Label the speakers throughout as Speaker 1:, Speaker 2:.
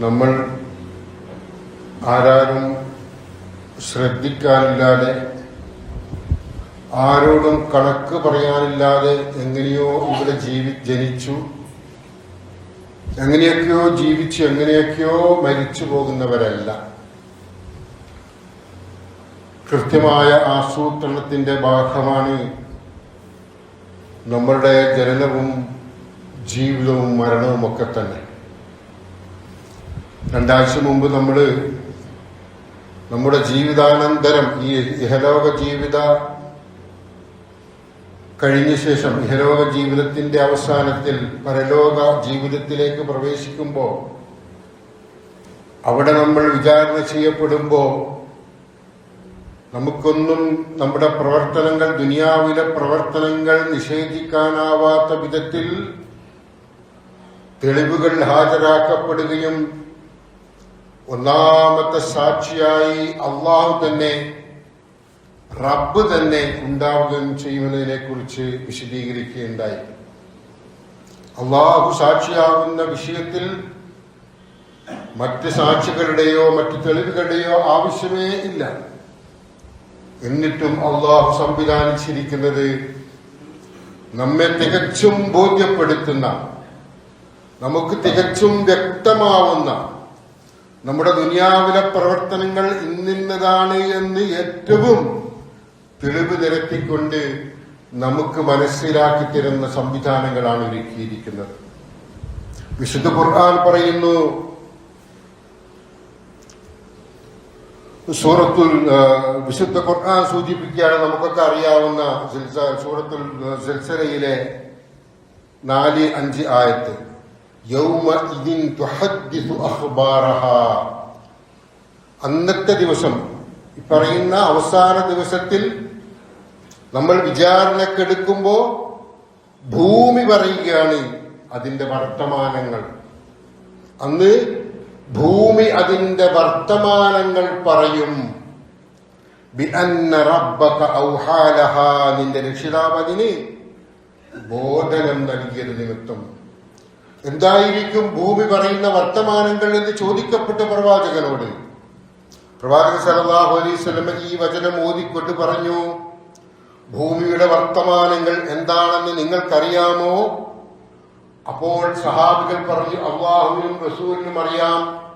Speaker 1: നമ്മൾ ആരാരും ശ്രദ്ധിക്കാനില്ലാതെ ആരോടും കണക്ക് പറയാനില്ലാതെ എങ്ങനെയോ ഇവിടെ ജീവി ജനിച്ചു. എങ്ങനെയൊക്കെയോ ജീവിച്ച് എങ്ങനെയൊക്കെയോ മരിച്ചു പോകുന്നവരല്ല. കൃത്യമായ ആസൂത്രണത്തിന്റെ ഭാഗമാണ് നമ്മളുടെ ജനനവും ജീവിതവും മരണവും ഒക്കെ തന്നെ. രണ്ടാഴ്ച മുമ്പ് നമ്മൾ നമ്മുടെ ജീവിതാനന്തരം ഈ ഇഹലോക ജീവിത കഴിഞ്ഞ ശേഷം ഇഹലോക ജീവിതത്തിന്റെ അവസാനത്തിൽ പരലോക ജീവിതത്തിലേക്ക് പ്രവേശിക്കുമ്പോൾ അവിടെ നമ്മൾ വിചാരണ ചെയ്യപ്പെടുമ്പോൾ നമുക്കൊന്നും നമ്മുടെ പ്രവർത്തനങ്ങൾ ദുനിയാവിലെ പ്രവർത്തനങ്ങൾ നിഷേധിക്കാനാവാത്ത വിധത്തിൽ തെളിവുകൾ ഹാജരാക്കപ്പെടുകയും ഒന്നാമത്തെ സാക്ഷിയായി അള്ളാഹു തന്നെ റബ്ബ് തന്നെ ഉണ്ടാവുകയും ചെയ്യുന്നതിനെ കുറിച്ച് വിശദീകരിക്കുകയുണ്ടായി. അള്ളാഹു സാക്ഷിയാകുന്ന വിഷയത്തിൽ മറ്റ് സാക്ഷികളുടെയോ മറ്റ് തെളിവുകളുടെയോ ആവശ്യമേ ഇല്ല. എന്നിട്ടും അള്ളാഹു സംവിധാനിച്ചിരിക്കുന്നത് നമ്മെ തികച്ചും ബോധ്യപ്പെടുത്തുന്ന നമുക്ക് തികച്ചും വ്യക്തമാവുന്ന നമ്മുടെ ദുനിയാവിലെ പ്രവർത്തനങ്ങൾ ഇന്നിന്നതാണ് എന്ന് ഏറ്റവും തെളിവ് നിരത്തിക്കൊണ്ട് നമുക്ക് മനസ്സിലാക്കി തരുന്ന സംവിധാനങ്ങളാണ് ഒരുക്കിയിരിക്കുന്നത്. വിശുദ്ധ ഖുർആൻ പറയുന്നു സൂറത്തുൽ വിശുദ്ധ ഖുർആൻ സൂചിപ്പിക്കുകയാണ് നമുക്കൊക്കെ അറിയാവുന്ന സൂറത്തുൽ സിൽസലയിലെ നാല് അഞ്ച് ആയത്ത്. യൗമ ഇതിൻ തുഹദ്ദിസു അഖ്ബാറഹ. അന്നത്തെ ദിവസം പറയുന്ന അവസാന ദിവസത്തിൽ നമ്മൾ വിചാരണക്കെടുക്കുമ്പോ ഭൂമി പറയുകയാണ് അതിന്റെ വർത്തമാനങ്ങൾ. അന്ന് ഭൂമി അതിന്റെ വർത്തമാനങ്ങൾ പറയും. നിന്റെ രക്ഷിതാവ് ബോധനം നൽകിയത് നിമിത്തം. എന്തായിരിക്കും ഭൂമി പറയുന്ന വർത്തമാനങ്ങൾ എന്ന് ചോദിക്കപ്പെട്ട പ്രവാചകനോട്? പ്രവാചക സല്ലല്ലാഹു അലൈഹി വസല്ലം ഈ വചനം ഓതിക്കൊണ്ട് പറഞ്ഞു ഭൂമിയുടെ വർത്തമാനങ്ങൾ എന്താണെന്ന് നിങ്ങൾക്കറിയാമോ? അപ്പോൾ സഹാബികൾ പറഞ്ഞു അള്ളാഹുവിനും റസൂലിനും അറിയാം.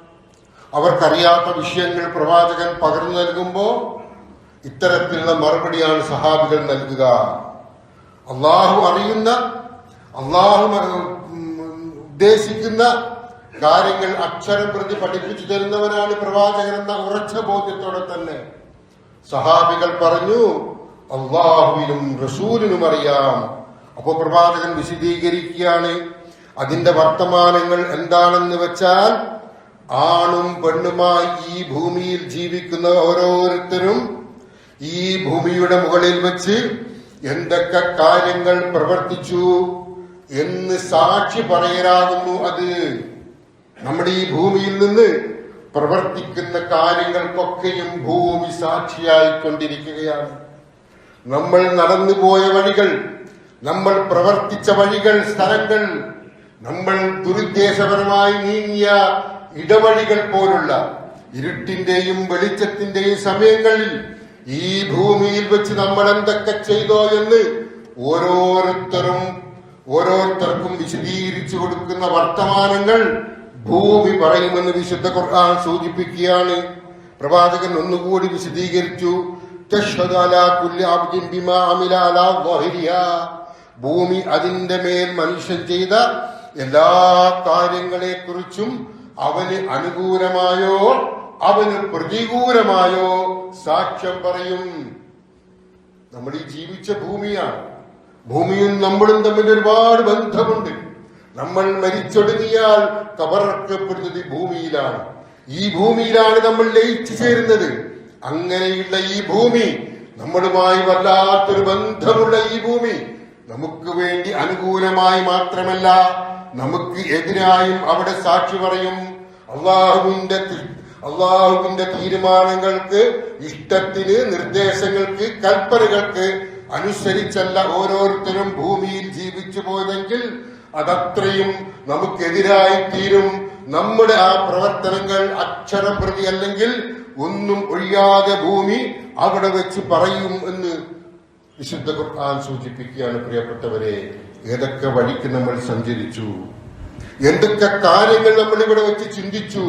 Speaker 1: അവർക്കറിയാത്ത വിഷയങ്ങൾ പ്രവാചകൻ പകർന്നു നൽകുമ്പോൾ ഇത്തരത്തിലുള്ള മറുപടിയാണ് സഹാബികൾ നൽകുക. അള്ളാഹു അറിയുന്ന അള്ളാഹു ഉദ്ദേശിക്കുന്ന കാര്യങ്ങൾ അക്ഷരം പ്രതി പഠിപ്പിച്ചു തരുന്നവനാണ് പ്രവാചകൻ എന്ന ഉറച്ച ബോധ്യത്തോടെ തന്നെ. സഹാബികൾ പറഞ്ഞു അള്ളാഹുവിനും റസൂലിനും അറിയാം. അപ്പോ പ്രവാചകൻ വിശദീകരിക്കുകയാണ് അതിന്റെ വർത്തമാനങ്ങൾ എന്താണെന്ന് വെച്ചാൽ ആണും പെണ്ണുമായി ഈ ഭൂമിയിൽ ജീവിക്കുന്ന ഓരോരുത്തരും ഈ ഭൂമിയുടെ മുകളിൽ വെച്ച് എന്തൊക്കെ കാര്യങ്ങൾ പ്രവർത്തിച്ചു എന്ന് സാക്ഷി പറയാനാകുന്നു അത്. നമ്മുടെ ഈ ഭൂമിയിൽ നിന്ന് പ്രവർത്തിക്കുന്ന കാര്യങ്ങൾക്കൊക്കെയും ഭൂമി സാക്ഷിയായി സാക്ഷിയായിക്കൊണ്ടിരിക്കുകയാണ്. നമ്മൾ നടന്നുപോയ വഴികൾ നമ്മൾ പ്രവർത്തിച്ച വഴികൾ സ്ഥലങ്ങൾ നമ്മൾ ദുരുദ്ദേശപരമായി നീങ്ങിയ ഇടവഴികൾ പോലുള്ള ഇരുട്ടിന്റെയും വെളിച്ചത്തിന്റെയും സമയങ്ങളിൽ ഈ ഭൂമിയിൽ വെച്ച് നമ്മൾ എന്തൊക്കെ ചെയ്തോ എന്ന് ഓരോരുത്തരും ഓരോരുത്തർക്കും വിശദീകരിച്ചു കൊടുക്കുന്ന വർത്തമാനങ്ങൾ ഭൂമി പറയുമെന്ന് വിശുദ്ധ ഖുർആൻ സൂചിപ്പിക്കുകയാണ്. പ്രവാചകൻ ഒന്നുകൂടി വിശദീകരിച്ചു. ഭൂമി അതിന്റെ മേൽ മനുഷ്യൻ ചെയ്ത എല്ലാ കാര്യങ്ങളെ കുറിച്ചും അവന് അനുകൂലമായോ അവന് പ്രതികൂലമായോ സാക്ഷ്യം പറയും. നമ്മൾ ഈ ജീവിച്ച ഭൂമിയാണ്. ഭൂമിയും നമ്മളും തമ്മിൽ ഒരുപാട് ബന്ധമുണ്ട്. നമ്മൾ മരിച്ചൊടുങ്ങിയാൽ കബറക്കപ്പെടുന്നത് ഭൂമിയിലാണ്. ഈ ഭൂമിയിലാണ് നമ്മൾ ലയിച്ചു ചേരുന്നത്. അങ്ങനെയുള്ള ഈ ഭൂമി നമ്മളുമായി വല്ലാത്തൊരു ബന്ധമുള്ള ഈ ഭൂമി നമുക്ക് വേണ്ടി അനുകൂലമായി മാത്രമല്ല നമുക്ക് എതിരായും അവിടെ സാക്ഷി പറയും. അള്ളാഹുവിന്റെ അള്ളാഹുവിന്റെ തീരുമാനങ്ങൾക്ക് ഇഷ്ടത്തിന് നിർദ്ദേശങ്ങൾക്ക് കൽപ്പനകൾക്ക് അനുസരിച്ചല്ല ഓരോരുത്തരും ഭൂമിയിൽ ജീവിച്ചു പോയതെങ്കിൽ അതത്രയും നമുക്കെതിരായി തീരും നമ്മുടെ ആ പ്രവർത്തനങ്ങൾ അക്ഷരപ്രതി അല്ലെങ്കിൽ ഒന്നും ഒഴിയാതെ ഭൂമി അവിടെ വെച്ച് പറയും എന്ന് വിശുദ്ധ ഖുർആൻ സൂചിപ്പിക്കുകയാണ് പ്രിയപ്പെട്ടവരെ. ഏതൊക്കെ വഴിക്ക് നമ്മൾ സഞ്ചരിച്ചു? എന്തൊക്കെ കാര്യങ്ങൾ നമ്മൾ ഇവിടെ വെച്ച് ചിന്തിച്ചു?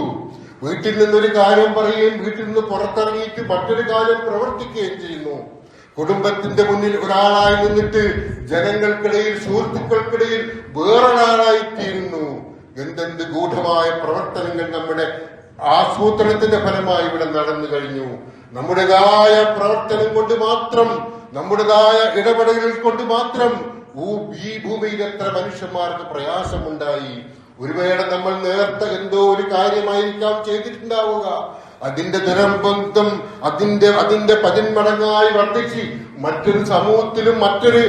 Speaker 1: വീട്ടിൽ നിന്നൊരു കാര്യം പറയുകയും വീട്ടിൽ നിന്ന് പുറത്തിറങ്ങിയിട്ട് മറ്റൊരു കാര്യം പ്രവർത്തിക്കുകയും ചെയ്യുന്നു. കുടുംബത്തിന്റെ മുന്നിൽ ഒരാളായി നിന്നിട്ട് ജനങ്ങൾക്കിടയിൽ സുഹൃത്തുക്കൾക്കിടയിൽ വേറൊരാളായി തീരുന്നു. എന്തെന്ത് ഗൂഢമായ പ്രവർത്തനങ്ങൾ നമ്മുടെ ആസൂത്രണത്തിന്റെ ഫലമായി ഇവിടെ നടന്നു കഴിഞ്ഞു. നമ്മുടേതായ പ്രവർത്തനം കൊണ്ട് മാത്രം നമ്മുടേതായ ഇടപെടലുകൾ കൊണ്ട് മാത്രം ഈ ഭൂമിയിൽ എത്ര മനുഷ്യന്മാർക്ക് പ്രയാസമുണ്ടായി. ഒരുവേള നമ്മൾ നേരത്തെ എന്തോ ഒരു കാര്യമായിരിക്കാം ചെയ്തിട്ടുണ്ടാവുക. അതിന്റെ ദുരബന്ധം അതിന്റെ അതിന്റെ പതിന്മടങ്ങായി വർദ്ധിച്ച് മറ്റൊരു സമൂഹത്തിലും മറ്റൊരു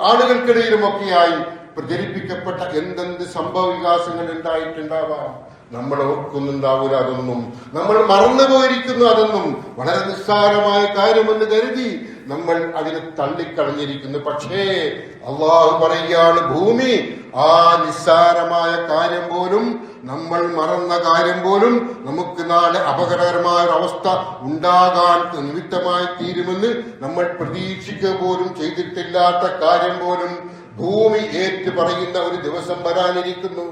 Speaker 1: ആളുകൾക്കിടയിലുമൊക്കെയായി പ്രചരിപ്പിക്കപ്പെട്ട എന്തെന്ത് സംഭവ വികാസങ്ങൾ ഉണ്ടായിട്ടുണ്ടാവാം. നമ്മൾ ഓർക്കുന്നുണ്ടാവില്ല അതൊന്നും നമ്മൾ മറന്നുപോയിരിക്കുന്നു അതൊന്നും. വളരെ നിസ്സാരമായ കാര്യമെന്ന് കരുതി നമ്മൾ അതിനെ തള്ളിക്കളഞ്ഞിരിക്കുന്നു. പക്ഷേ അള്ളാഹു പറയുകയാണ് ഭൂമി ആ നിസ്സാരമായ കാര്യം പോലും നമ്മൾ മറന്ന കാര്യം പോലും നമുക്ക് നാളെ അപകടകരമായ ഒരു അവസ്ഥ ഉണ്ടാകാൻ നിമിത്തമായി തീരുമെന്ന് നമ്മൾ പ്രതീക്ഷിക്കുക പോലും ചെയ്തിട്ടില്ലാത്ത കാര്യം പോലും ഭൂമി ഏറ്റു പറയുന്ന ഒരു ദിവസം വരാനിരിക്കുന്നു.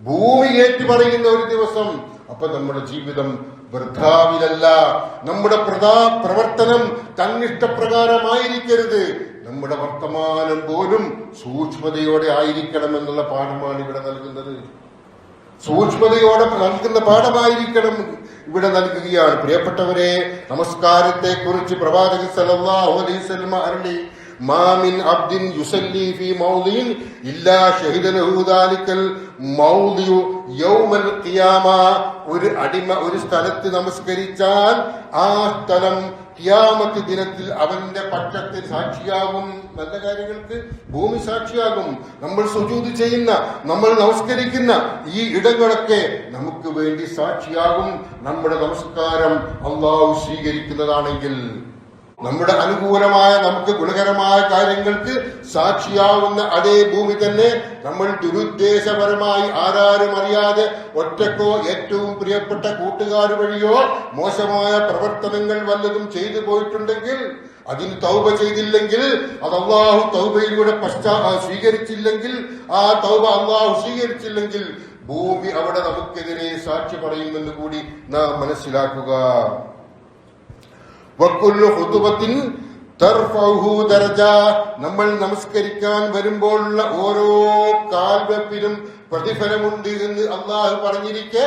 Speaker 1: ഭൂമി ഏറ്റു പറയുന്ന ഒരു ദിവസം അപ്പൊ നമ്മുടെ ജീവിതം വൃദ്ധാവിലല്ല നമ്മുടെ പ്രധാ പ്രവർത്തനം തന്നിഷ്ടപ്രകാരമായിരിക്കരുത്. നമ്മുടെ വർത്തമാനം പോലും സൂക്ഷ്മതയോടെ ആയിരിക്കണം എന്നുള്ള പാഠമാണ് ഇവിടെ നൽകുന്നത്. സൂക്ഷ്മതയോടെ നൽകുന്ന പാഠമായിരിക്കണം ഇവിടെ നൽകുകയാണ്. പ്രിയപ്പെട്ടവരെ നമസ്കാരത്തെ കുറിച്ച് പ്രവാചകൻ സല്ലല്ലാഹു അലൈഹി അരുളി. മാമിൻ അബ്ദിൻ യുസല്ലി ഫി മൗദിൻ ഇല്ലാ ഷഹിദ ലഹു ദാലിക്കൽ മൗദിയു യൗമൽ ഖിയാമ. ഒരു അടിമ ഒരു സ്ഥലത്ത് നമസ്കരിച്ചാൽ ആ സ്ഥലം ഖിയാമത്ത് ദിനത്തിൽ അവന്റെ പക്ഷത്തിൽ സാക്ഷിയാകും. നല്ല കാര്യങ്ങൾക്ക് ഭൂമി സാക്ഷിയാകും. നമ്മൾ സുജൂത് ചെയ്യുന്ന നമ്മൾ നമസ്കരിക്കുന്ന ഈ ഇടങ്ങളൊക്കെ നമുക്ക് വേണ്ടി സാക്ഷിയാകും. നമ്മുടെ നമസ്കാരം അള്ളാഹു സ്വീകരിക്കുന്നതാണെങ്കിൽ നമ്മുടെ അനുകൂലമായ നമുക്ക് ഗുണകരമായ കാര്യങ്ങൾക്ക് സാക്ഷിയാവുന്ന അതേ ഭൂമി തന്നെ നമ്മൾ ദുരുദ്ദേശപരമായി ആരാരും അറിയാതെ ഒറ്റക്കോ ഏറ്റവും പ്രിയപ്പെട്ട കൂട്ടുകാർ വഴിയോ മോശമായ പ്രവർത്തനങ്ങൾ വല്ലതും ചെയ്തു പോയിട്ടുണ്ടെങ്കിൽ അതിന് തൗബ ചെയ്തില്ലെങ്കിൽ അത് അള്ളാഹു തൗബയിലൂടെ പശ്ചാ സ്വീകരിച്ചില്ലെങ്കിൽ ആ തൗബ അള്ളാഹു സ്വീകരിച്ചില്ലെങ്കിൽ ഭൂമി അവിടെ നമുക്കെതിരെ സാക്ഷി പറയുമെന്ന് കൂടി നാം മനസ്സിലാക്കുക. നമ്മൾ നമസ്കരിക്കാൻ വരുമ്പോഴുള്ള ഓരോ കാൽവെപ്പിലും പ്രതിഫലമുണ്ട് എന്ന് അള്ളാഹു പറഞ്ഞിരിക്കെ.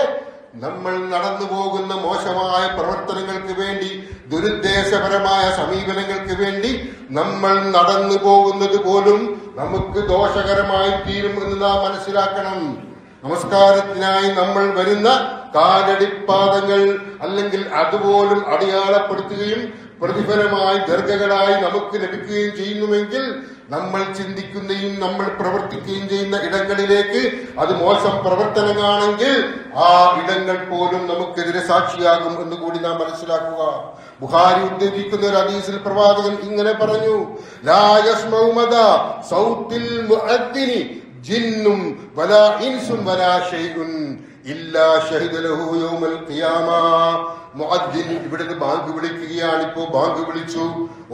Speaker 1: നമ്മൾ നടന്നു പോകുന്ന മോശമായ പ്രവർത്തനങ്ങൾക്ക് വേണ്ടി ദുരുദ്ദേശപരമായ സമീപനങ്ങൾക്ക് വേണ്ടി നമ്മൾ നടന്നു പോകുന്നത് പോലും നമുക്ക് ദോഷകരമായി തീരും എന്ന് നാം മനസ്സിലാക്കണം. നമസ്കാരത്തിനായി നമ്മൾ വരുന്ന കാലടിപ്പാദങ്ങൾ അല്ലെങ്കിൽ അതുപോലും അടയാളപ്പെടുത്തുകയും പ്രതിഫലമായി ദീർഘകളായി നമുക്ക് ലഭിക്കുകയും ചെയ്യുന്നുവെങ്കിൽ നമ്മൾ ചിന്തിക്കുകയും നമ്മൾ പ്രവർത്തിക്കുകയും ചെയ്യുന്ന ഇടങ്ങളിലേക്ക് അത് മോശം പ്രവർത്തനമാണെങ്കിൽ ആ ഇടങ്ങൾ പോലും നമുക്കെതിരെ സാക്ഷിയാകും എന്ന് കൂടി നാം മനസ്സിലാക്കുക. ബുഹാരി ഉദ്ധരിക്കുന്ന ഒരു ഹദീസിൽ പ്രവാചകൻ ഇങ്ങനെ പറഞ്ഞു സൗത്തിൽ ജിന്നും വലാ ഇൻസും വലാ ഇവിടുന്ന് ബാങ്ക് വിളിക്കുകയാണ്. ഇപ്പോ ബാങ്ക് വിളിച്ചു.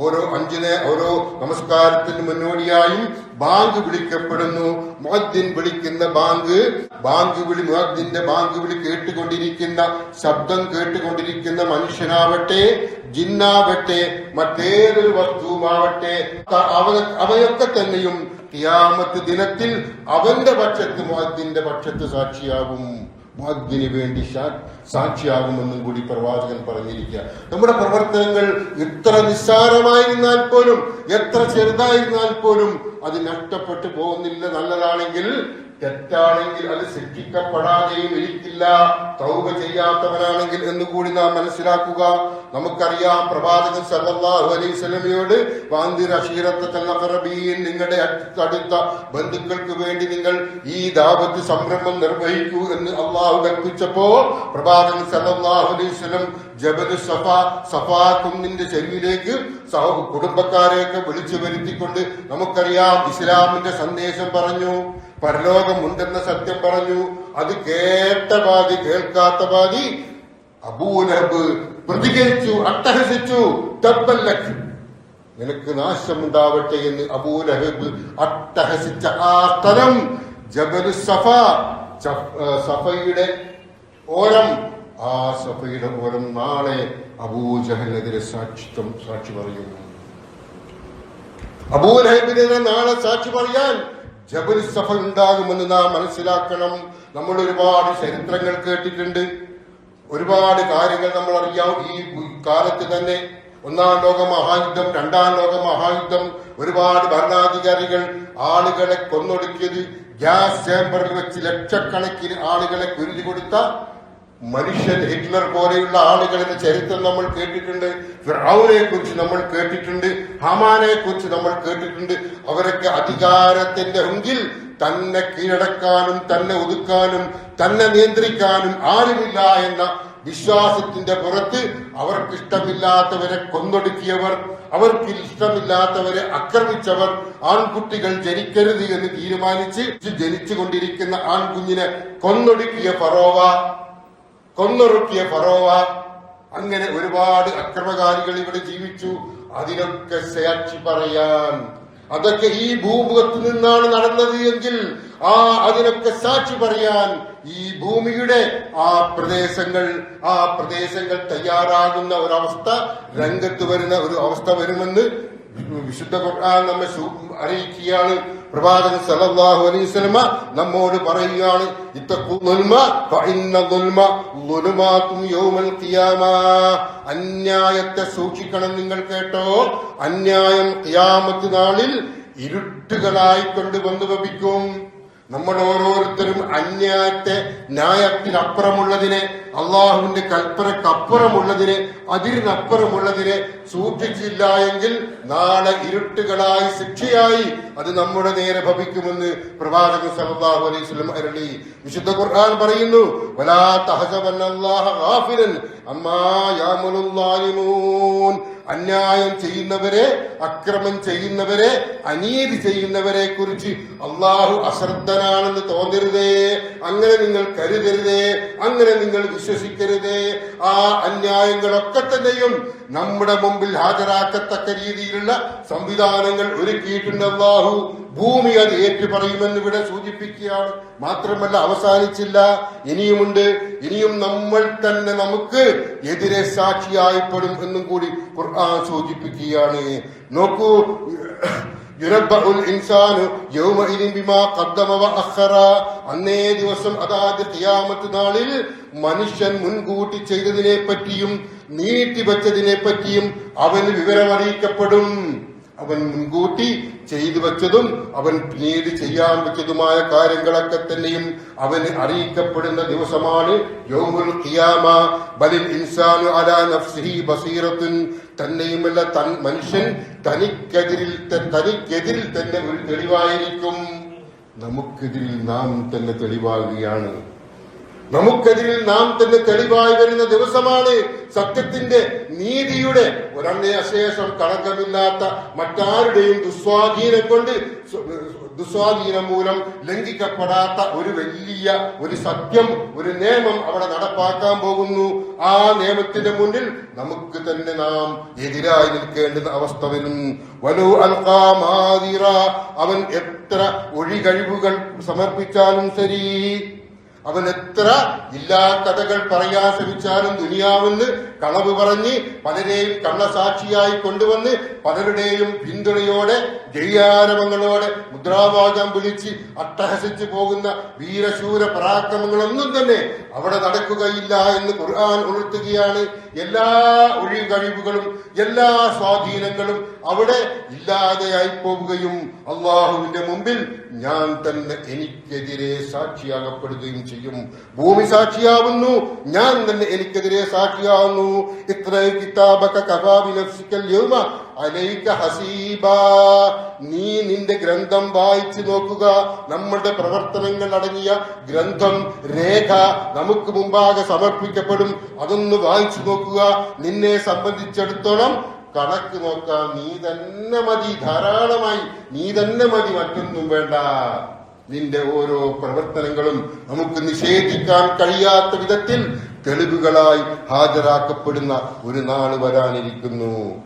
Speaker 1: ഓരോ അഞ്ചിനെ ഓരോ നമസ്കാരത്തിന് മുന്നോടിയായും ബാങ്ക് വിളിക്കപ്പെടുന്നു. മുഅദ്ദിൻ വിളിക്കുന്ന ബാങ്ക് ബാങ്ക് വിളി മുഅദ്ദിന്റെ ബാങ്ക് വിളി കേട്ടുകൊണ്ടിരിക്കുന്ന ശബ്ദം കേട്ടുകൊണ്ടിരിക്കുന്ന മനുഷ്യനാവട്ടെ ജിന്നാവട്ടെ മറ്റേതൊരു വസ്തുവുമാവട്ടെ അവയൊക്കെ തന്നെയും ഖിയാമത്ത് ദിനത്തിൽ അവന്റെ പക്ഷത്ത് മുഅദ്ദിന്റെ പക്ഷത്ത് സാക്ഷിയാകും. മുഅദ്ദിന് വേണ്ടി സാക്ഷിയാകുമെന്നും കൂടി പ്രവാചകൻ പറഞ്ഞിരിക്കുക. നമ്മുടെ പ്രവർത്തനങ്ങൾ എത്ര നിസ്സാരമായിരുന്നാൽ പോലും എത്ര ചെറുതായിരുന്നാൽ പോലും അത് നഷ്ടപ്പെട്ടു പോകുന്നില്ല. നല്ലതാണെങ്കിൽ തെറ്റാണെങ്കിൽ അത് ശിക്ഷിക്കപ്പെടാതെയും ഇരിക്കില്ല. തൗബ ചെയ്യാത്തവനാണെങ്കിൽ എന്ന് കൂടി നാം മനസ്സിലാക്കുക. നമുക്കറിയാം പ്രവാചകൻ സല്ലല്ലാഹു അലൈഹി സ്വലമയോട് നിങ്ങളുടെ അടുത്ത ബന്ധുക്കൾക്ക് വേണ്ടി നിങ്ങൾ ഈ ദാപത്ത് സംരംഭം നിർവഹിക്കൂ എന്ന് അള്ളാഹു കൽപ്പിച്ചപ്പോ പ്രവാചകൻ സല്ലല്ലാഹു അലൈഹി സ്വലം ജബലു സഫ സഫാ കുന്നിന്റെ ശരിയിലേക്ക് സഹ കുടുംബക്കാരെയൊക്കെ വിളിച്ചു വരുത്തിക്കൊണ്ട് നമുക്കറിയാം ഇസ്ലാമിന്റെ സന്ദേശം പറഞ്ഞു. പരലോകം ഉണ്ടെന്ന സത്യം പറഞ്ഞു. അത് കേട്ട ബാധി കേൾക്കാത്ത ബാധി അബൂലഹബ് പ്രതികരിച്ചു അട്ടഹസിച്ചു. നിനക്ക് നിനക്ക് നാശമുണ്ടാവട്ടെ എന്ന് അബൂലഹബ് അട്ടഹസിച്ച ആ സ്ഥലം ജബലു സഫ. സഫയുടെ ഓരം. ആ സഫയുടെ ഓരം നാളെ അബൂജഹലിനെതിരെ സാക്ഷിത്വം സാക്ഷി പറയുന്നു അബൂലഹബിനെതിരെ നാളെ സാക്ഷി പറയാൻ ജബൽ സഫ ഉണ്ടാകുമെന്ന് നാം മനസ്സിലാക്കണം. നമ്മൾ ഒരുപാട് ചരിത്രങ്ങൾ കേട്ടിട്ടുണ്ട്. ഒരുപാട് കാര്യങ്ങൾ നമ്മൾ അറിയാം. ഈ കാലത്ത് തന്നെ ഒന്നാം ലോക മഹായുദ്ധം രണ്ടാം ലോക മഹായുദ്ധം ഒരുപാട് ഭരണാധികാരികൾ ആളുകളെ കൊന്നൊടുക്കിയത് ഗ്യാസ് ചേംബറിൽ വെച്ച് ലക്ഷക്കണക്കിന് ആളുകളെ കുരുതി കൊടുത്ത മനുഷ്യൻ ഹിറ്റ്ലർ പോലെയുള്ള ആളുകളുടെ ചരിത്രം നമ്മൾ കേട്ടിട്ടുണ്ട്. ഫിറൌനെ കുറിച്ച് നമ്മൾ കേട്ടിട്ടുണ്ട്. ഹമാനെ കുറിച്ച് നമ്മൾ കേട്ടിട്ടുണ്ട്. അവരൊക്കെ അധികാരത്തിന്റെ മുങ്കിൽ തന്നെ കീഴടക്കാനും തന്നെ ഒതുക്കാനും തന്നെ നിയന്ത്രിക്കാനും ആരുമില്ല എന്ന വിശ്വാസത്തിന്റെ പുറത്ത് അവർക്ക് ഇഷ്ടമില്ലാത്തവരെ കൊന്നൊടുക്കിയവർ അവർക്ക് ഇഷ്ടമില്ലാത്തവരെ ആക്രമിച്ചവർ ആൺകുട്ടികൾ ജനിക്കരുത് എന്ന് തീരുമാനിച്ച് ജനിച്ചുകൊണ്ടിരിക്കുന്ന ആൺകുഞ്ഞിനെ കൊന്നൊടുക്കിയ ഫറോവ കൊന്നൊറുക്കിയ ഫറോവ. അങ്ങനെ ഒരുപാട് അക്രമകാരികൾ ഇവിടെ ജീവിച്ചു. അതിനൊക്കെ സാക്ഷി പറയാൻ. അതൊക്കെ ഈ ഭൂമുഖത്ത് നിന്നാണ് നടന്നത് എങ്കിൽ ആ അതിനൊക്കെ സാക്ഷി പറയാൻ ഈ ഭൂമിയുടെ ആ പ്രദേശങ്ങൾ ആ പ്രദേശങ്ങൾ തയ്യാറാകുന്ന ഒരവസ്ഥ രംഗത്ത് വരുന്ന ഒരു അവസ്ഥ വരുമെന്ന് വിശുദ്ധ ഖുർആൻ നമ്മെ അറിയിക്കുകയാണ്. പ്രവാചകൻ സല്ലല്ലാഹു അലൈഹി വസല്ലമ നമ്മോട് പറയുകയാണ് അന്യായത്തെ സൂക്ഷിക്കണം നിങ്ങൾ കേട്ടോ. അന്യായം ഖിയാമത്ത് നാളിൽ ഇരുട്ടുകളായി കൊണ്ടുവന്നു വന്നു ഭവിക്കും നമ്മൾ ഓരോരുത്തരും അന്യായത്തെ ന്യായത്തിനപ്പുറമുള്ളതിനെ അള്ളാഹുവിന്റെ കൽപ്പനക്കപ്പുറമുള്ളതിനെ അതിരിനപ്പുറമുള്ളതിനെ സൂക്ഷിച്ചില്ല എങ്കിൽ നാളെ ഇരുട്ടുകളായി ശിക്ഷയായി അത് നമ്മുടെ നേരെ ഭവിക്കുമെന്ന് പ്രവാചകൻ സല്ലല്ലാഹു അലൈഹി വസല്ലം അരുളി. വിശുദ്ധ ഖുർആൻ പറയുന്നു വലാ തഹസബന്നല്ലാഹ ഗാഫിലൻ അമ്മാ യാമുലുൽ അന്യായം ചെയ്യുന്നവരെ അക്രമം ചെയ്യുന്നവരെ അനീതി ചെയ്യുന്നവരെ കുറിച്ച് അള്ളാഹു അശ്രദ്ധനാണെന്ന് തോന്നരുതേ. അങ്ങനെ നിങ്ങൾ കരുതരുതേ അങ്ങനെ നിങ്ങൾ വിശ്വസിക്കരുതേ. ആ അന്യായങ്ങളൊക്കെ തന്നെയും നമ്മുടെ മുമ്പിൽ ഹാജരാക്കത്തക്ക രീതിയിലുള്ള സംവിധാനങ്ങൾ ഒരുക്കിയിട്ടുണ്ട് അള്ളാഹു. ഭൂമി അത് ഏറ്റുപറയുമെന്ന് ഇവിടെ സൂചിപ്പിക്കുകയാണ്. മാത്രമല്ല അവസാനിച്ചില്ല. ഇനിയുമുണ്ട്. ഇനിയും നമ്മൾ തന്നെ നമുക്ക് എതിരെ സാക്ഷിയായിപ്പെടും എന്നും കൂടി ഖുർആൻ സൂചിപ്പിക്കുകയാണ്. നോക്കൂ അന്നേ ദിവസം അതായത് ഖിയാമത്ത് നാളിൽ മനുഷ്യൻ മുൻകൂട്ടി ചെയ്തതിനെ പറ്റിയും നീട്ടിവച്ചതിനെ പറ്റിയും അവന് വിവരമറിയിക്കപ്പെടും അവൻ മുൻകൂട്ടി ചെയ്തു വെച്ചതും അവൻ പിന്നീട് ചെയ്യാൻ വെച്ചതുമായ കാര്യങ്ങളൊക്കെ തന്നെയും അവന് അറിയിക്കപ്പെടുന്ന ദിവസമാണ് യൗമുൽ ഖിയാമ. ബലിൽ ഇൻസാനു അലാ നഫ്സിഹി ബസീറത്തുൻ തന്നെയുമല്ല തൻ മനുഷ്യൻ തനിക്കെതിരിൽ തനിക്കെതിരിൽ തന്നെ ഒരു തെളിവായിരിക്കും. നമുക്കെതിരിൽ നാം തന്നെ തെളിവാകുകയാണ്. നമുക്കെതിരിൽ നാം തന്നെ തെളിവായി വരുന്ന ദിവസമാണ് സത്യത്തിന്റെ നീതിയുടെ ഒരണ്ണയ അശേഷം കളങ്കമില്ലാത്ത മറ്റാരുടെയും ദുസ്വാധീനം കൊണ്ട് സ്വ- ദുസ്വാധീനം മൂലം ലംഘിക്കപ്പെടാത്ത ഒരു വലിയ ഒരു സത്യം ഒരു നിയമം അവിടെ നടപ്പാക്കാൻ പോകുന്നു. ആ നിയമത്തിന്റെ മുന്നിൽ നമുക്ക് തന്നെ നാം എതിരായി നിൽക്കേണ്ടുന്ന അവസ്ഥ വരും. വലു അവൻ എത്ര ഒഴികഴിവുകൾ സമർപ്പിച്ചാലും ശരി. അവൻ എത്ര ഇല്ലാ കഥകൾ പറയാൻ ശ്രമിച്ചാലും ദുനിയാവെന്ന് കളവ് പറഞ്ഞ് പലരെയും കള്ളസാക്ഷിയായി കൊണ്ടുവന്ന് പലരുടെയും പിന്തുണയോടെ ജയ്യാരവങ്ങളോടെ മുദ്രാവാചം വിളിച്ച് അട്ടഹസിച്ചു പോകുന്ന വീരശൂര പരാക്രമങ്ങളൊന്നും തന്നെ അവിടെ നടക്കുകയില്ല എന്ന് ഖുർആൻ ഉണർത്തുകയാണ്. എല്ലാ ഒഴികഴിവുകളും എല്ലാ സ്വാധീനങ്ങളും അവിടെ ഇല്ലാതെയായി പോവുകയും അള്ളാഹുവിന്റെ മുമ്പിൽ ഞാൻ തന്നെ എനിക്കെതിരെ സാക്ഷിയാകപ്പെടുകയും ചെയ്യും. ഭൂമി സാക്ഷിയാവുന്നു. ഞാൻ തന്നെ എനിക്കെതിരെ സാക്ഷിയാവുന്നു. ഇത്ര കിതാബക കഥാവിലസിക്കൽ യൗമ. അലൈക ഹസീബ. നീ നിന്റെ ഗ്രന്ഥം വായിച്ചു നോക്കുക. നമ്മളുടെ പ്രവർത്തനങ്ങൾ അടങ്ങിയ ഗ്രന്ഥം രേഖ നമുക്ക് മുമ്പാകെ സമർപ്പിക്കപ്പെടും. അതൊന്ന് വായിച്ചു നോക്കുക. നിന്നെ സംബന്ധിച്ചിടത്തോളം കണക്ക് നോക്കാം നീ തന്നെ മതി. ധാരാളമായി നീ തന്നെ മതി. മറ്റൊന്നും വേണ്ട. നിന്റെ ഓരോ പ്രവർത്തനങ്ങളും നിഷേധിക്കാൻ കഴിയാത്ത വിധത്തിൽ തെളിവുകളായി ഹാജരാക്കപ്പെടുന്ന ഒരു നാൾ വരാനിരിക്കുന്നു.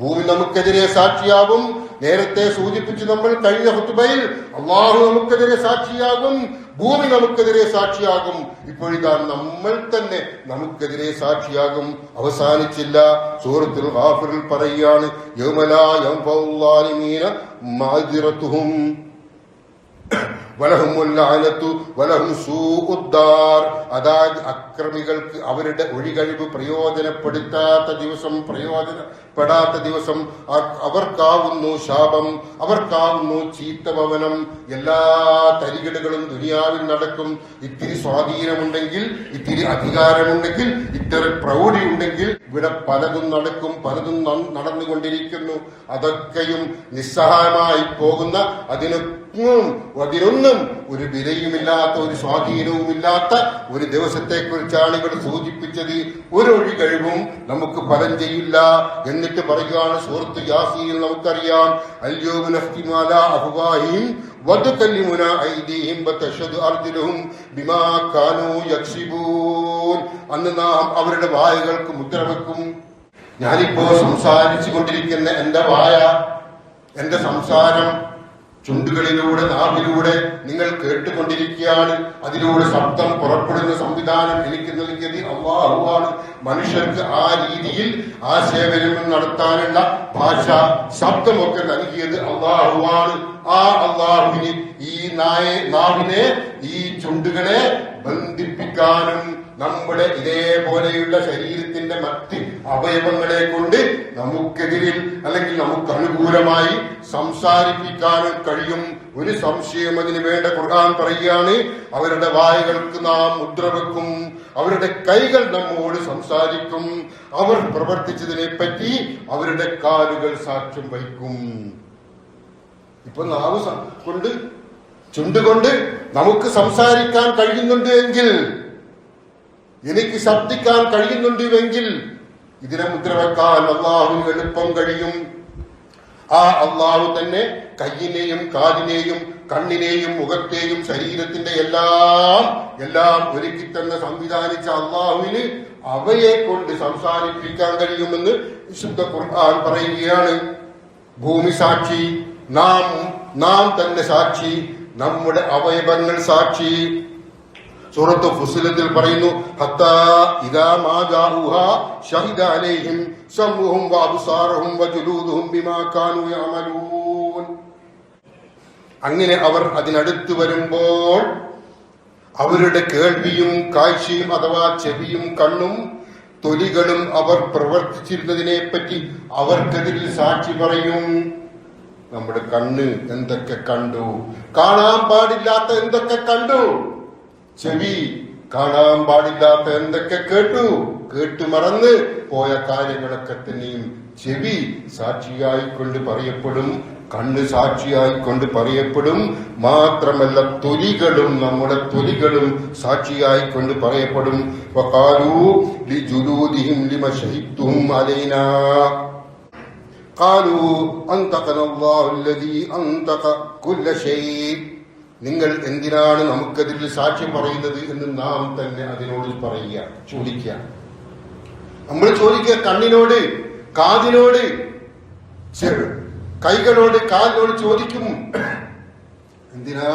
Speaker 1: ഭൂമി നമുക്കെതിരെ സാക്ഷിയാകും. നേരത്തെ സൂചിപ്പിച്ചു നമ്മൾ കഴിഞ്ഞ ഹുത്തുബയിൽ അള്ളാഹു നമുക്കെതിരെ സാക്ഷിയാകും ഭൂമി നമുക്കെതിരെ സാക്ഷിയാകും. ഇപ്പോഴിതാ നമ്മൾ തന്നെ നമുക്കെതിരെ സാക്ഷിയാകും. അവസാനിച്ചില്ല. സൂറത്തിൽ ഹാഫിറിൽ പറയുകയാണ് യൗമലാ യൻഫഉ അതായത് അക്രമികൾക്ക് അവരുടെ ഒഴികഴിവ് പ്രയോജനപ്പെടുത്താത്ത ദിവസം പ്രയോജനപ്പെടാത്ത ദിവസം അവർക്കാവുന്നു ശാപം അവർക്കാവുന്നു ചീത്തഭവനം എല്ലാ തരികിടുകളും ദുനിയാവിൽ നടക്കും. ഇത്തിരി സ്വാധീനമുണ്ടെങ്കിൽ ഇത്തിരി അധികാരമുണ്ടെങ്കിൽ ഇത്തിരി പ്രൗഢി ഉണ്ടെങ്കിൽ ഇവിടെ പലതും നടക്കും പലതും നടന്നുകൊണ്ടിരിക്കുന്നു. അതൊക്കെയും നിസ്സഹായമായി പോകുന്ന അതിനൊന്നും അതിനൊന്നും ഒരു വിലയുമില്ലാത്ത ഒരു സ്വാധീനവുമില്ലാത്ത ഒരു ദിവസത്തെ കുറിച്ചാണ് ഇവിടെ സൂചിപ്പിച്ചത്. ഒരു ഒഴി കഴിവും നമുക്ക് ഫലം ചെയ്യില്ല എന്നിട്ട് പറയുകയാണ് സുഹൃത്ത് യാസീൽ നമുക്കറിയാം. അല്യോബ് നഫ്തിമാല അഫ്വാഹിം അന്ന് നാം അവരുടെ വായകൾക്ക് മുദ്ര വെക്കും ഞാനിപ്പോ സംസാരിച്ചു കൊണ്ടിരിക്കുന്ന എന്റെ വായ എന്റെ സംസാരം ചുണ്ടുകളിലൂടെ നാവിലൂടെ നിങ്ങൾ കേട്ടുകൊണ്ടിരിക്കുകയാണ്. അതിലൂടെ ശബ്ദം പുറപ്പെടുന്ന സംവിധാനം എനിക്ക് നൽകിയത് അള്ളാഹുവാണ്. മനുഷ്യർക്ക് ആ രീതിയിൽ ആശയവിനിമയം നടത്താനുള്ള ഭാഷ ശബ്ദമൊക്കെ നൽകിയത് അള്ളാഹുവാണ്. ആ അള്ളാഹുവിന് ഈ നായ നാവിനെ ഈ ചുണ്ടുകളെ ബന്ധിപ്പിക്കാനും നമ്മുടെ ഇതേപോലെയുള്ള ശരീരത്തിന്റെ മറ്റ് അവയവങ്ങളെ കൊണ്ട് നമുക്കെതിരിൽ അല്ലെങ്കിൽ നമുക്ക് അനുകൂലമായി സംസാരിപ്പിക്കാൻ കഴിയും. ഒരു സംശയം അതിന് വേണ്ട ഖുർആൻ പറയുകയാണ് അവരുടെ വായകൾക്ക് നാം മുദ്ര വെക്കും അവരുടെ കൈകൾ നമ്മോട് സംസാരിക്കും അവർ പ്രവർത്തിച്ചതിനെ പറ്റി അവരുടെ കാലുകൾ സാക്ഷ്യം വഹിക്കും. ഇപ്പൊ നാവ് കൊണ്ട് ചുണ്ടുകൊണ്ട് നമുക്ക് സംസാരിക്കാൻ കഴിയുന്നുണ്ട് എങ്കിൽ എനിക്ക് ശബ്ദിക്കാൻ കഴിയുന്നുണ്ടെങ്കിൽ ഇതിനെ മുദ്ര വെക്കാൻ അള്ളാഹുവിന് എളുപ്പം കഴിയും. ആ അള്ളാഹു തന്നെ കയ്യിനെയും കാലിനെയും കണ്ണിനെയും മുഖത്തെയും ശരീരത്തിന്റെ എല്ലാം എല്ലാം ഒരുക്കി തന്നെ സംവിധാനിച്ച അള്ളാഹുവിന് അവയെ കൊണ്ട് സംസാരിപ്പിക്കാൻ കഴിയുമെന്ന് വിശുദ്ധ ഖുർആൻ പറയുകയാണ്. ഭൂമി സാക്ഷി നാം നാം തന്നെ സാക്ഷി നമ്മുടെ അവയവങ്ങൾ സാക്ഷി. സൂറത്ത് ഫുസിലത്തിൽ പറയുന്നു അങ്ങനെ അവർ അതിനടുത്ത് വരുമ്പോൾ അവരുടെ കേൾവിയും കാഴ്ചയും അഥവാ ചെവിയും കണ്ണും തൊലികളും അവർ പ്രവർത്തിച്ചിരുന്നതിനെ പറ്റി അവർക്കെതിരിൽ സാക്ഷി പറയും. നമ്മുടെ കണ്ണ് എന്തൊക്കെ കണ്ടു? കാണാൻ പാടില്ലാത്ത എന്തൊക്കെ കണ്ടു? ചെവി കാണാൻ പാടില്ലാത്ത എന്തൊക്കെ കേട്ടു കേട്ടു മറന്ന് പോയ കാര്യങ്ങളൊക്കെ തന്നെയും ചെവി സാക്ഷിയായിക്കൊണ്ട് പറയപ്പെടും കണ്ണ് സാക്ഷിയായിക്കൊണ്ട് പറയപ്പെടും മാത്രമല്ല തൊലികളും നമ്മുടെ തൊലികളും സാക്ഷിയായിക്കൊണ്ട് പറയപ്പെടും വഖാലൂ ലിജുലൂദിഹിം ലിമ ശഹിദ്തും അലൈനാ قالوا أنطقنا الله الذي أنطق كل شيء നിങ്ങൾ എന്തിനാണ് നമുക്കതിൽ സാക്ഷ്യം പറയുന്നത് എന്ന് നാം തന്നെ അതിനോട് പറയുക ചോദിക്കുക. നമ്മൾ ചോദിക്കുക കണ്ണിനോട് കാതിനോട് കൈകളോട് കാലിനോട് ചോദിക്കും. എന്തിനാ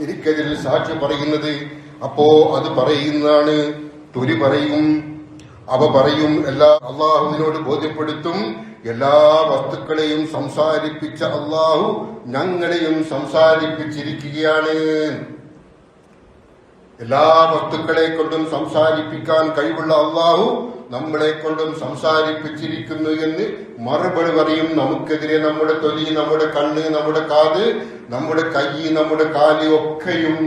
Speaker 1: എനിക്കതിൽ സാക്ഷ്യം പറയുന്നത്? അപ്പോ അത് പറയുന്നതാണ് തൊലി പറയും. അവ പറയും എല്ലാ അള്ളാഹുവിനോട് ബോധ്യപ്പെടുത്തും എല്ലാ വസ്തുക്കളെയും സംസാരിപ്പിച്ച അള്ളാഹു ഞങ്ങളെയും സംസാരിപ്പിച്ചിരിക്കുകയാണ്. എല്ലാ വസ്തുക്കളെ കൊണ്ടും സംസാരിപ്പിക്കാൻ കഴിവുള്ള അള്ളാഹു നമ്മളെ കൊണ്ടും സംസാരിപ്പിച്ചിരിക്കുന്നു എന്ന് മറുപടി പറയും. നമുക്കെതിരെ നമ്മുടെ തൊലി നമ്മുടെ കണ്ണ് നമ്മുടെ കാത് നമ്മുടെ കൈ നമ്മുടെ കാൽ ഒക്കെയും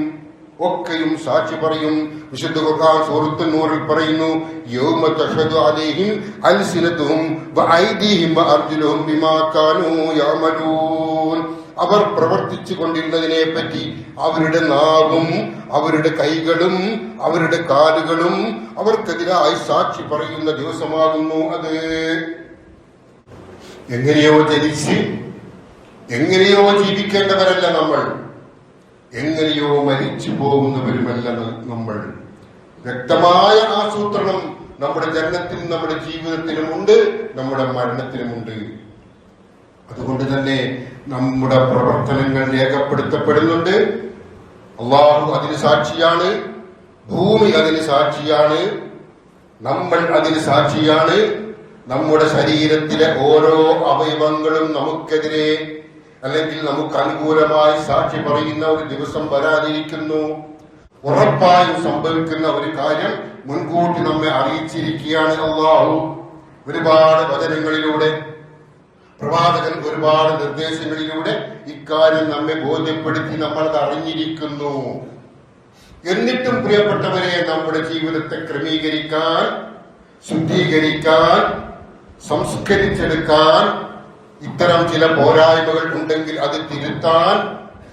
Speaker 1: ഒക്കെയും സാക്ഷി പറയും. വിശുദ്ധ ഖുർആൻ സൂറത്ത് നൂറിൽ പറയുന്നു യൗമ തഷദു അലൈഹിം അൽസിനതുഹും വഅയ്ദീഹിം വഅർജുലുഹും ബിമാ കാനൂ യഅമലൂൻ. അവർ പ്രവർത്തിച്ചു കൊണ്ടിരുന്നതിനെ പറ്റി അവരുടെ നാവും അവരുടെ കൈകളും അവരുടെ കാലുകളും അവർക്കെതിരായി സാക്ഷി പറയുന്ന ദിവസമാകുന്നു അത്. എങ്ങനെയോ ജനിച്ച് എങ്ങനെയോ ജീവിക്കേണ്ടവരല്ല നമ്മൾ. എങ്ങനെയോ മരിച്ചു പോകുന്നവരുമല്ല നമ്മൾ. വ്യക്തമായ ആസൂത്രണം നമ്മുടെ ജനനത്തിനും നമ്മുടെ ജീവിതത്തിനുമുണ്ട് നമ്മുടെ മരണത്തിനുമുണ്ട് അതുകൊണ്ട് തന്നെ നമ്മുടെ പ്രവർത്തനങ്ങൾ രേഖപ്പെടുത്തപ്പെടുന്നുണ്ട്. അള്ളാഹു അതിന് സാക്ഷിയാണ് ഭൂമി അതിന് സാക്ഷിയാണ് നമ്മൾ അതിന് സാക്ഷിയാണ്. നമ്മുടെ ശരീരത്തിലെ ഓരോ അവയവങ്ങളും നമുക്കെതിരെ അല്ലെങ്കിൽ നമുക്ക് അനുകൂലമായി സാക്ഷി പറയുന്ന ഒരു ദിവസം വരാതിരിക്കുന്നു ഉറപ്പായും സംഭവിക്കുന്ന ഒരു കാര്യം മുൻകൂട്ടി നമ്മെ അറിയിച്ചിരിക്കുകയാണ് അള്ളാഹു ഒരുപാട് വചനങ്ങളിലൂടെ പ്രവാചകൻ ഒരുപാട് നിർദ്ദേശങ്ങളിലൂടെ ഇക്കാര്യം നമ്മെ ബോധ്യപ്പെടുത്തി നമ്മൾ അത് അറിഞ്ഞിരിക്കുന്നു എന്നിട്ടും പ്രിയപ്പെട്ടവരെ നമ്മുടെ ജീവിതത്തെ ക്രമീകരിക്കാൻ ശുദ്ധീകരിക്കാൻ സംസ്കരിച്ചെടുക്കാൻ ഇത്തരം ചില പോരായ്മകൾ ഉണ്ടെങ്കിൽ അത് തിരുത്താൻ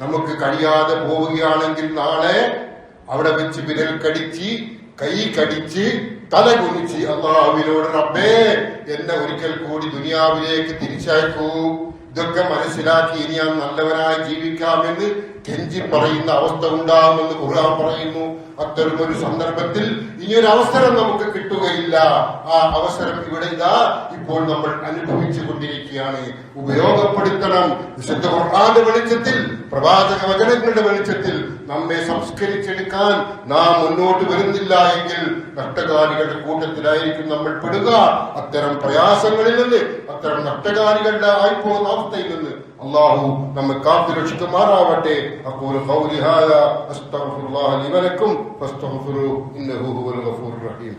Speaker 1: നമുക്ക് കഴിയാതെ പോവുകയാണെങ്കിൽ നാളെ അവിടെ വെച്ച് വിരൽ കടിച്ച് കൈ കടിച്ച് തല കുനിച്ച് അള്ളാഹുവിനോട് റബ്ബേ എന്നെ ഒരിക്കൽ കൂടി ദുനിയാവിലേക്ക് തിരിച്ചയക്കൂ. ഇതൊക്കെ മനസ്സിലാക്കി ഇനി ഞാൻ നല്ലവനായി ജീവിക്കാമെന്ന് കെഞ്ചി പറയുന്ന അവസ്ഥ ഉണ്ടാകുമെന്ന് ഖുർആൻ പറയുന്നു. അത്തരം ഒരു സന്ദർഭത്തിൽ ഇനിയൊരു അവസരം നമുക്ക് കിട്ടുകയില്ല. ആ അവസരം ഇവിടെ ഇതാ ഇപ്പോൾ നമ്മൾ അനുഭവിച്ചു കൊണ്ടിരിക്കുകയാണ് ഉപയോഗപ്പെടുത്തണം. വിശുദ്ധ ഖുർആന്റെ വെളിച്ചത്തിൽ പ്രവാചക വചനങ്ങളുടെ വെളിച്ചത്തിൽ നമ്മെ സംസ്കരിച്ചെടുക്കാൻ നാം മുന്നോട്ട് വരുന്നില്ല എങ്കിൽ നഷ്ടകാരികളുടെ കൂട്ടത്തിലായിരിക്കും നമ്മൾ പെടുക. അത്തരം പ്രയാസങ്ങളിൽ നിന്ന് അത്തരം നഷ്ടകാരികളുടെ ആയിപ്പോകുന്ന അവസ്ഥയിൽ നിന്ന് അള്ളാഹു നമ്മെ കാത്തു രക്ഷിക്കുമാറാവട്ടെ അപ്പോൾ ഖൗലി ഹാദാ അസ്തഗ്ഫിറുല്ലാഹ ലി വലക്കും ഫസ്തഗ്ഫിറു ഇന്നഹു ഹുവൽ ഗഫൂർ റഹീം.